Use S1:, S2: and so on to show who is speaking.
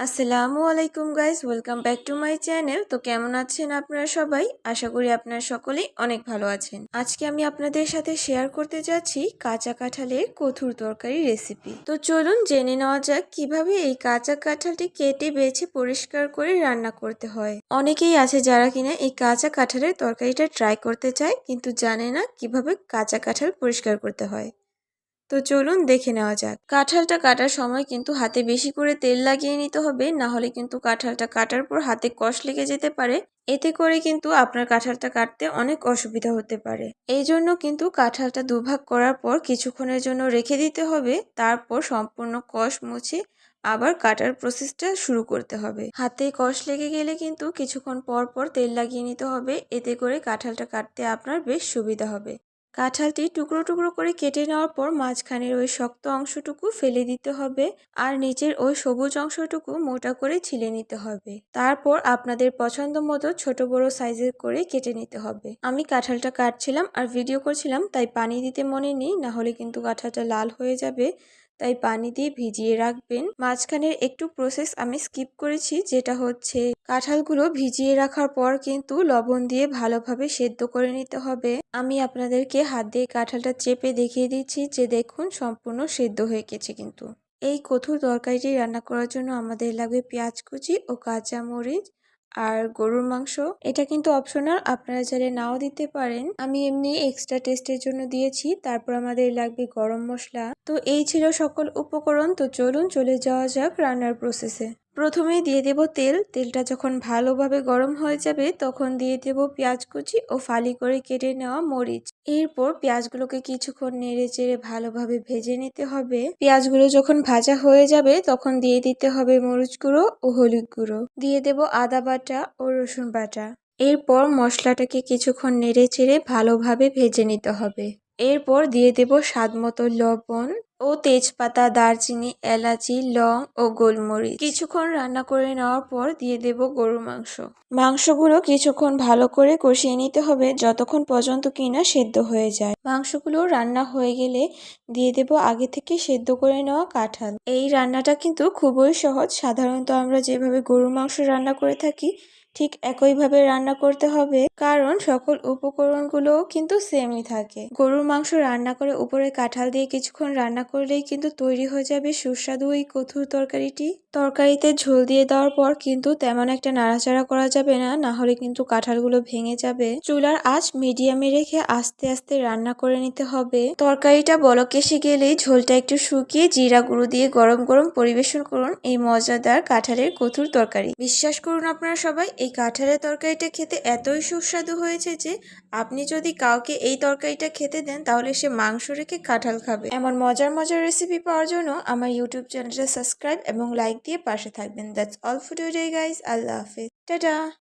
S1: আসসালামু আলাইকুম guys, welcome back to my channel. তো কেমন আছেন আপনারা সবাই? আশা করি আপনারা সকলেই অনেক ভালো আছেন। আজকে আমি আপনাদের সাথে শেয়ার করতে যাচ্ছি কাঁচা কাঁঠালের কথুর তরকারি রেসিপি তো চলুন জেনে নেওয়া যাক কীভাবে এই কাঁচা কাঁঠালটি কেটে, বেছে, পরিষ্কার করে রান্না করতে হয়। অনেকেই আছে যারা কিনা এই কাঁচা কাঁঠালের তরকারিটা ট্রাই করতে চায়, কিন্তু জানে না কীভাবে কাঁচা কাঁঠাল পরিষ্কার করতে হয়। তো চলুন দেখে নেওয়া যাক। কাঁঠালটা কাটার সময় কিন্তু হাতে বেশি করে তেল লাগিয়ে নিতে হবে, না হলে কিন্তু কাঁঠালটা কাটার পর হাতে কষ লেগে যেতে পারে। এতে করে কিন্তু আপনার কাঁঠালটা কাটতে অনেক অসুবিধা হতে পারে। এই জন্য কিন্তু কাঁঠালটা দুভাগ করার পর কিছুক্ষণের জন্য রেখে দিতে হবে। তারপর সম্পূর্ণ কষ মুছে আবার কাটার প্রসেসটা শুরু করতে হবে। হাতে কষ লেগে গেলে কিন্তু কিছুক্ষণ পর পর তেল লাগিয়ে নিতে হবে। এতে করে কাঁঠালটা কাটতে আপনার বেশ সুবিধা হবে। কাঁঠালটি টুকরো টুকরো করে কেটে নেওয়ার পর মাঝখানের ওই শক্ত অংশটুকু ফেলে দিতে হবে আর নিচের ওই সবুজ অংশটুকু মোটা করে ছিলে নিতে হবে। তারপর আপনাদের পছন্দ মতো ছোট বড় সাইজের করে কেটে নিতে হবে। আমি কাঁঠালটা কাটছিলাম আর ভিডিও করছিলাম, তাই পানি দিতে মনে নেই, না হলে কিন্তু কাঁঠালটা লাল হয়ে যাবে। তাই পানি দিয়ে ভিজিয়ে রাখবেন। মাঝখানের একটু প্রসেস আমি স্কিপ করেছি, যেটা হচ্ছে কাঁঠালগুলো ভিজিয়ে রাখার পর কিন্তু লবণ দিয়ে ভালোভাবে সেদ্ধ করে নিতে হবে। আমি আপনাদেরকে হাত দিয়ে কাঁঠালটা চেপে দেখিয়ে দিচ্ছি যে দেখুন সম্পূর্ণ সেদ্ধ হয়ে গেছে কিন্তু। এই কঠোর তরকারিটি রান্না করার জন্য আমাদের লাগবে পেঁয়াজ কুচি ও কাঁচা মরিচ আর গরুর মাংস, এটা কিন্তু অপশনাল আপনারা চাইলে নাও দিতে পারেন। আমি এমনি এক্সট্রা টেস্টের জন্য দিয়েছি, তারপর আমাদের লাগবে গরম মশলা। তো এই ছিল সকল উপকরণ, তো চলুন চলে যাওয়া যাক রান্নার প্রসেসে প্রথমেই দিয়ে দেব তেল। তেলটা যখন ভালোভাবে গরম হয়ে যাবে, তখন দিয়ে দেব পেঁয়াজ কুচি ও ফালি করে কেটে নেওয়া মরিচ। এরপর পেঁয়াজগুলোকে কিছুক্ষণ নেড়ে চেড়ে ভালোভাবে ভেজে নিতে হবে। পেঁয়াজগুলো যখন ভাজা হয়ে যাবে, তখন দিয়ে দিতে হবে মরিচ গুঁড়ো ও হলুদ গুঁড়ো। দিয়ে দেব আদা বাটা ও রসুন বাটা। এরপর মশলাটাকে কিছুক্ষণ নেড়ে চেড়ে ভালোভাবে ভেজে নিতে হবে। এরপর দিয়ে দেব স্বাদ মতো লবণ ও তেজপাতা, দারচিনি, এলাচি, লং ও গোলমরিচ। কিছুক্ষণ রান্না করে নেওয়ার পর দিয়ে দেব গরুর মাংস। মাংসগুলো কিছুক্ষণ ভালো করে কষিয়ে নিতে হবে যতক্ষণ পর্যন্ত কিনা সেদ্ধ হয়ে যায়। মাংসগুলো রান্না হয়ে গেলে দিয়ে দেব আগে থেকে সেদ্ধ করে নেওয়া কাঁঠাল। এই রান্নাটা কিন্তু খুবই সহজ। সাধারণত আমরা যেভাবে গরুর মাংস রান্না করে থাকি ঠিক একইভাবে রান্না করতে হবে। কারণ সকল উপকরণগুলোও কিন্তু সেমই থাকে। গরুর মাংস রান্না করে উপরে কাঁঠাল দিয়ে কিছুক্ষণ রান্না করলেই কিন্তু তৈরি হয়ে যাবে সুস্বাদু এই কথুর তরকারিটি। তরকারিতে ঝোল দিয়ে দেওয়ার পর কিন্তু তেমন একটা নাড়াচাড়া করা যাবে না না হলে কিন্তু কাঁঠালগুলো ভেঙে যাবে। চুলার আঁচ মিডিয়ামে রেখে আস্তে আস্তে রান্না করে নিতে হবে। তরকারিটা বলক এসে গেলেই ঝোলটা একটু শুকিয়ে জিরা গুঁড়ো দিয়ে গরম গরম পরিবেশন করুন এই মজাদার কাঁঠালের কথুর তরকারি। বিশ্বাস করুন আপনারা সবাই এই কাঁঠালের তরকারিটা খেতে এতই সুস্বাদু হয়েছে যে, আপনি যদি কাউকে এই তরকারিটা খেতে দেন, তাহলে সে মাংস রেখে কাঁঠাল খাবে। এমন মজার মজার রেসিপি পাওয়ার জন্য আমার ইউটিউব চ্যানেলটা সাবস্ক্রাইব এবং লাইক দিয়ে পাশে থাকবেন। That's all for today guys আল্লাহ হাফেজ। টাটা!